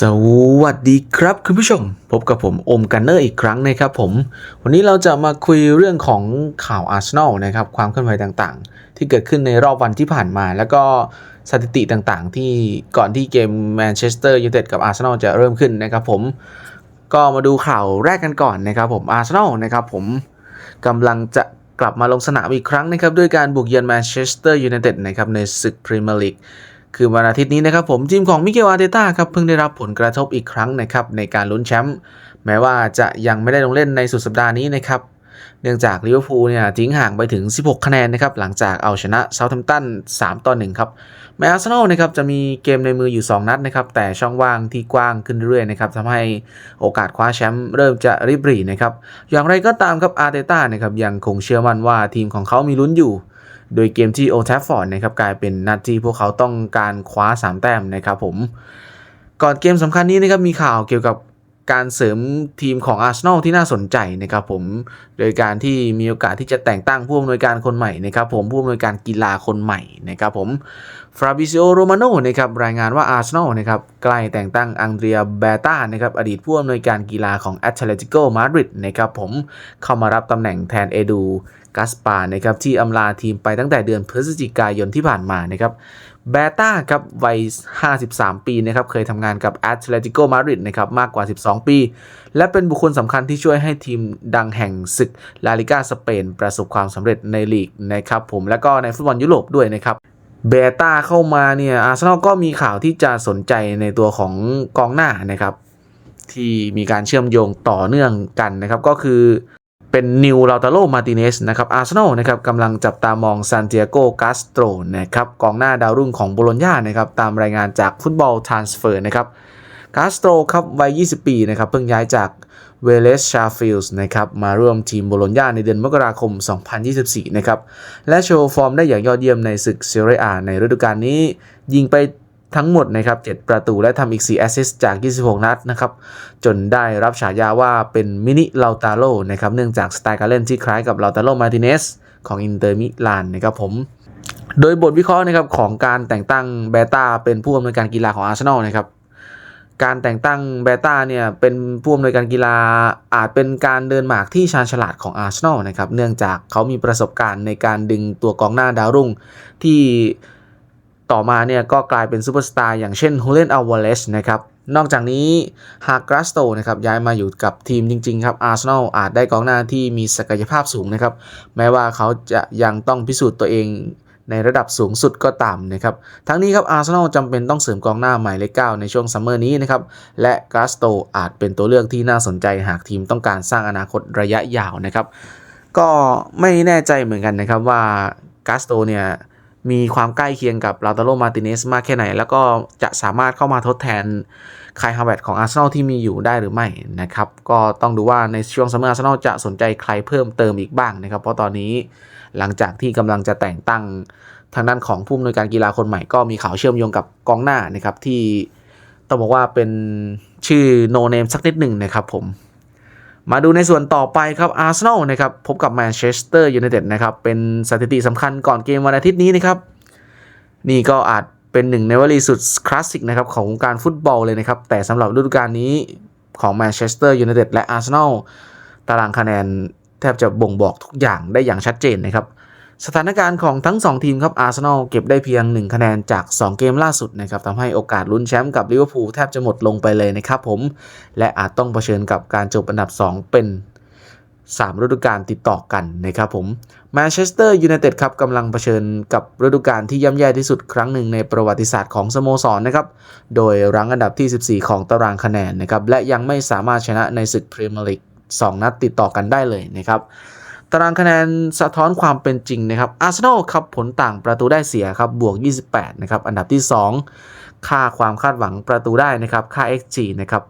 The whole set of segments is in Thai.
สวัสดีครับคุณผู้ชม พบกับผมโอมกันเนอร์อีกครั้งนะครับผม วันนี้เราจะมาคุยเรื่องของข่าวอาร์เซนอลนะครับความเคลื่อนไหวต่างๆ ที่เกิดขึ้นในรอบวันที่ผ่านมา แล้วก็สถิติต่างๆ ที่ก่อนที่เกมแมนเชสเตอร์ยูไนเต็ดกับอาร์เซนอลจะเริ่มขึ้นนะครับผมก็มาดูข่าวแรกกันก่อนนะครับผมอาร์เซนอลนะครับผมกำลังจะกลับมาลงสนามอีกครั้งนะครับด้วยการบุกเยือนแมนเชสเตอร์ยูไนเต็ดนะครับในศึกพรีเมียร์ลีก คือวันอาทิตย์นี้นะครับผมทีมของมิเกลอาร์เตต้าครับเพิ่งได้รับผลกระทบอีกครั้งนะครับในการลุ้นแชมป์แม้ว่าจะยังไม่ได้ลงเล่นในสุดสัปดาห์นี้นะครับเนื่องจากลิเวอร์พูลเนี่ยทิ้งห่างไปถึง 16 คะแนนนะครับหลังจากเอาชนะเซาท์แฮมป์ตัน 3 ต่อ 1 ครับแม้อาร์เซนอลนะครับจะมีเกมในมืออยู่ 2 นัดนะครับแต่ช่องว่างที่กว้างขึ้นเรื่อยๆนะครับทำให้โอกาสคว้าแชมป์เริ่มจะริบหรี่นะครับอย่างไรก็ตามครับอาร์เตต้านะครับยังคงเชื่อมั่นว่าทีมของเขามีลุ้นอยู่ โดยเกมที่โอทัฟฟอร์ดนะครับกลายเป็นนัดที่พวกเขาต้องการคว้า 3 แต้มนะครับผม ก่อนเกมสำคัญนี้นะครับมีข่าวเกี่ยวกับการเสริมทีมของอาร์เซนอลที่น่าสนใจนะครับผม โดยการที่มีโอกาสที่จะแต่งตั้งผู้อำนวยการคนใหม่นะครับผมผู้อำนวยการกีฬาคนใหม่นะครับผมฟราบิซิโอโรมาโนนะครับรายงานว่าอาร์เซนอลนะครับใกล้แต่งตั้งอังเดรียเบต้านะครับอดีตผู้อำนวยการกีฬาของแอตเลติโกมาดริดนะครับผมเข้ามารับตำแหน่งแทนเอดู กัสปานะครับที่อำลาทีมไปตั้งแต่เดือนพฤศจิกายนที่ผ่านมานะครับเบต้าครับวัย 53 ปีนะครับเคยทำงานกับแอตเลติโกมาดริดนะครับมากกว่า 12 ปี และเป็นบุคคลสำคัญที่ช่วยให้ทีมดังแห่งศึกลาลิกาสเปน ประสบความสำเร็จในลีกนะครับผมและก็ในฟุตบอลยุโรปด้วยนะครับเบต้าเข้ามาเนี่ยอาร์เซนอลก็มีข่าวที่จะสนใจในตัวของกองหน้านะครับที่มีการเชื่อมโยงต่อเนื่องกันนะครับก็คือ เป็นนิวลาตาโลมาติเนสนะครับอาร์เซนอลนะครับกำลังจับตามองซานเตียโกกาสโตรนะครับกองหน้าดาวรุ่งของโบโลญญานะครับตามรายงานจากฟุตบอลทรานสเฟอร์นะครับกาสโตรครับวัย 20 ปีนะครับเพิ่งย้ายจากเวเลสชาฟิลส์นะครับมาร่วมทีมโบโลญญาในเดือนมกราคม 2024 นะครับและโชว์ฟอร์มได้อย่างยอดเยี่ยมในศึกเซเรียอาในฤดูกาลนี้ ยิงไป ทั้งหมดนะครับ 7 ประตูและทำอีก 4 แอสซิสต์จาก 26 นัดนะครับ จนได้รับฉายาว่าเป็นมินิลาตาโลนะครับ เนื่องจากสไตล์การเล่นที่คล้ายกับลาตาโลมาติเนสของอินเตอร์มิลานนะครับผมโดยบทวิเคราะห์นะครับของการแต่งตั้งเบต้าเป็นผู้อำนวยการกีฬาของอาร์เซนอลนะครับการแต่งตั้งเบต้าเนี่ยเป็นผู้อำนวยการกีฬาอาจเป็นการเดินหมากที่ชาญฉลาดของอาร์เซนอลนะครับเนื่องจากเขามีประสบการณ์ในการดึงตัวกองหน้าดาวรุ่งที่ ต่อมาเนี่ยก็กลายเป็นซูเปอร์สตาร์อย่างเช่นฮูเลนอัลวาเลสนะครับ นอกจากนี้หากกราสโตนะครับย้ายมาอยู่กับทีมจริง ๆ ครับอาร์เซนอลอาจได้กองหน้าที่มีศักยภาพสูงนะครับ แม้ว่าเขาจะยังต้องพิสูจน์ตัวเองในระดับสูงสุดก็ตามนะครับ ทั้งนี้ครับอาร์เซนอลจำเป็นต้องเสริมกองหน้าหมายเลข9ในช่วงซัมเมอร์นี้นะครับ และกราสโตอาจเป็นตัวเลือกที่น่าสนใจหากทีมต้องการสร้างอนาคตระยะยาวนะครับ ก็ไม่แน่ใจเหมือนกันนะครับว่ากราสโตเนี่ย มีความใกล้เคียงกับลาตาโลมาติเนสมากแค่ไหน แล้วก็จะสามารถเข้ามาทดแทนคายฮาวเวตของอาร์เซนอลที่มีอยู่ได้หรือไม่นะครับ ก็ต้องดูว่าในช่วงซัมเมอร์อาร์เซนอลจะสนใจใครเพิ่มเติมอีกบ้างนะครับ เพราะตอนนี้หลังจากที่กำลังจะแต่งตั้งทางด้านของผู้อำนวยการกีฬาคนใหม่ก็มีข่าวเชื่อมโยงกับกองหน้านะครับที่ต้องบอกว่าเป็นชื่อโนเนมสักนิดหนึ่งนะครับผม มาดูในส่วนต่อไปครับอาร์เซนอลนะครับพบกับแมนเชสเตอร์ยูไนเต็ดนะครับเป็นสถิติสำคัญก่อนเกมวันอาทิตย์นี้นะครับ นี่ก็อาจเป็นหนึ่งในวลีสุดคลาสสิกนะครับของการฟุตบอลเลยนะครับ แต่สำหรับฤดูกาลนี้ของแมนเชสเตอร์ยูไนเต็ดและอาร์เซนอลตารางคะแนนแทบจะบ่งบอกทุกอย่างได้อย่างชัดเจนนะครับ สถานการณ์ของทั้ง 2 ทีมครับอาร์เซนอลเก็บได้เพียง 1 คะแนนจาก 2 เกมล่าสุดนะครับทำให้โอกาสลุ้นแชมป์กับลิเวอร์พูลแทบจะหมดลงไปเลยนะครับผม และอาจต้องเผชิญกับการจบอันดับ 2 เป็น 3 ฤดูกาลติดต่อกันนะครับผมแมนเชสเตอร์ยูไนเต็ดครับกำลังเผชิญกับฤดูกาลที่ย่ำแย่ที่สุดครั้งหนึ่งในประวัติศาสตร์ของสโมสรนะครับ โดยรั้งอันดับที่ 14 ของตารางคะแนนนะครับและยังไม่สามารถชนะในศึกพรีเมียร์ลีก2นัดติดต่อกันได้เลยนะครับ ตารางคะแนนสะท้อนความเป็นจริงนะครับอาร์เซนอลครับผลต่างประตูได้เสียครับบวก 28 นะครับ อันดับที่ 2 ค่าความคาดหวังประตูได้นะครับค่า XG นะครับ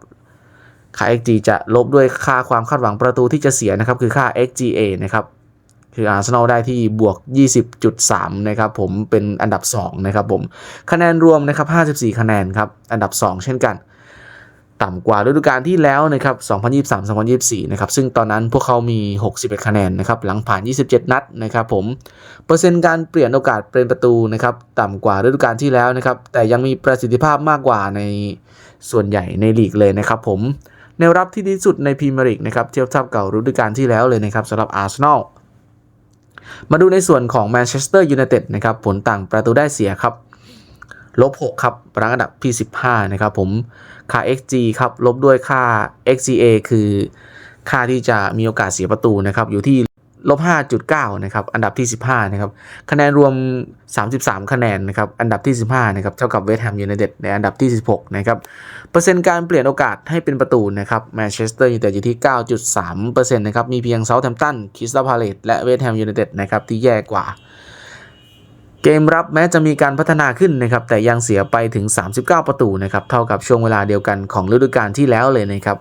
ค่า XG จะลบด้วยค่าความคาดหวังประตูที่จะเสียนะครับคือค่า XGA นะครับคืออาร์เซนอลได้ที่บวก 20.3 นะครับผมเป็นอันดับ 2 นะครับผม คะแนนรวมนะครับ 54 คะแนนครับ อันดับ 2 เช่นกัน ต่ำกว่าฤดูกาลที่แล้วนะครับ 2023-2024 นะครับ ซึ่งตอนนั้นพวกเขามี 61 คะแนนนะครับ หลังผ่าน 27 นัดนะครับผม เปอร์เซ็นต์การเปลี่ยนโอกาสเป็นประตูนะครับ ต่ำกว่าฤดูกาลที่แล้วนะครับ แต่ยังมีประสิทธิภาพมากกว่าในส่วนใหญ่ในลีกเลยนะครับผม แนวรับที่ดีสุดในพรีเมียร์ลีกนะครับเทียบเท่ากับฤดูกาลที่แล้วเลยนะครับสำหรับอาร์เซนอล มาดูในส่วนของแมนเชสเตอร์ยูไนเต็ดนะครับผลต่างประตูได้เสียครับลบ6ครับรังอันดับที่ 15 นะครับผม ค่า xg ครับลบด้วยค่า xga คือค่าที่จะมีโอกาสเสียประตูนะครับอยู่ที่ลบ 5.9 นะครับ อันดับที่ 15 นะครับ คะแนนรวม 33 คะแนนนะครับ อันดับที่ 15 นะครับ เท่ากับเวสต์แฮมยูไนเต็ดในอันดับที่ 16 นะครับ เปอร์เซ็นต์การเปลี่ยนโอกาสให้เป็นประตูนะครับ แมนเชสเตอร์ยูไนเต็ดอยู่ที่ 9.3%นะครับ มีเพียงเซาท์แฮมป์ตัน คริสตัลพาเลตและเวสต์แฮมยูไนเต็ดนะครับ ที่แย่กว่า เกมรับแม้จะมีการพัฒนาขึ้นนะครับแต่ยังเสียไปถึง 39 ประตูนะครับเท่ากับช่วงเวลาเดียวกันของฤดูกาลที่แล้วเลยนะครับ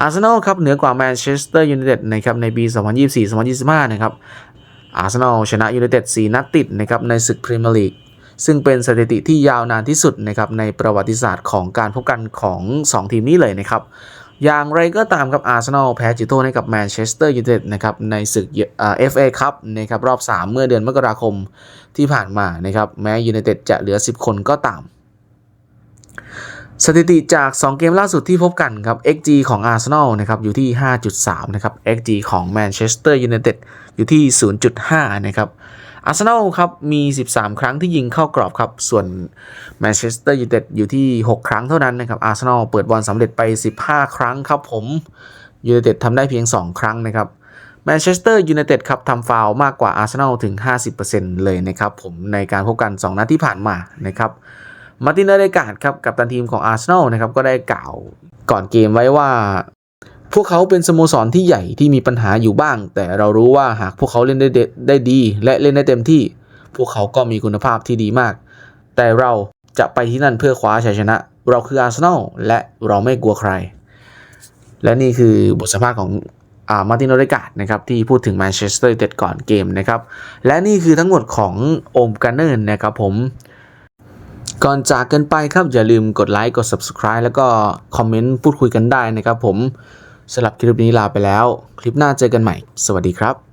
อาร์เซนอลครับเหนือกว่าแมนเชสเตอร์ยูไนเต็ดนะครับในปี 2024-2025 นะครับอาร์เซนอลชนะยูไนเต็ด4นัดติดนะครับในศึกพรีเมียร์ลีกซึ่งเป็นสถิติที่ยาวนานที่สุดนะครับในประวัติศาสตร์ของการพบกันของ 2 ทีมนี้เลยนะครับ อย่างไรก็ตามครับอาร์เซนอลแพ้จุดโทษให้กับแมนเชสเตอร์ยูไนเต็ดนะครับในศึกเอ่อ FA ครับนะครับรอบ 3 เมื่อเดือนมกราคมที่ผ่านมานะครับแม้ยูไนเต็ดจะเหลือ 10 คนก็ตาม สถิติจาก 2 เกมล่าสุดที่พบกันครับ XG ของ Arsenal นะครับอยู่ที่ 5.3 นะครับ XG ของ Manchester United อยู่ที่ 0.5 นะครับ อาร์เซนอลครับมี 13 ครั้งที่ยิงเข้ากรอบครับ ส่วน Manchester United อยู่ที่ 6 ครั้งเท่านั้นนะครับอาร์เซนอลเปิดบอลสำเร็จไป 15 ครั้งครับผมยูไนเต็ดทำได้เพียง 2 ครั้งนะครับแมนเชสเตอร์ยูไนเต็ดครับทำฟาวล์มากกว่าอาร์เซนอลถึง 50%เลยนะครับผมในการพบกัน 2 นัดที่ผ่านมานะครับมาร์ตินเนเดกาดครับกับตันทีมของอาร์เซนอลนะครับก็ได้กล่าวก่อนเกมไว้ว่า พวกเขาเป็นสโมสรที่ใหญ่ที่มีปัญหาอยู่บ้าง แต่เรารู้ว่าหากพวกเขาเล่นได้ดได้ดี และเล่นได้เต็มที่ พวกเขาก็มีคุณภาพที่ดีมาก แต่เราจะไปที่นั่นเพื่อคว้าชัยชนะ เราคืออาร์เซนอลและเราไม่กลัวใคร และนี่คือบทสัมภาษณ์ของอามาร์ตินโอเดกาดนะครับที่พูดถึงแมนเชสเตอร์ยูไนเต็ดก่อนเกมนะครับและนี่คือทั้งหมดของโอมกันเนอร์นะครับผม ก่อนจากกันไปครับอย่าลืมกดไลค์กด Subscribe แล้วก็คอมเมนต์พูดคุยกันได้นะครับผม สำหรับคลิปนี้ลาไปแล้ว คลิปหน้าเจอกันใหม่ สวัสดีครับ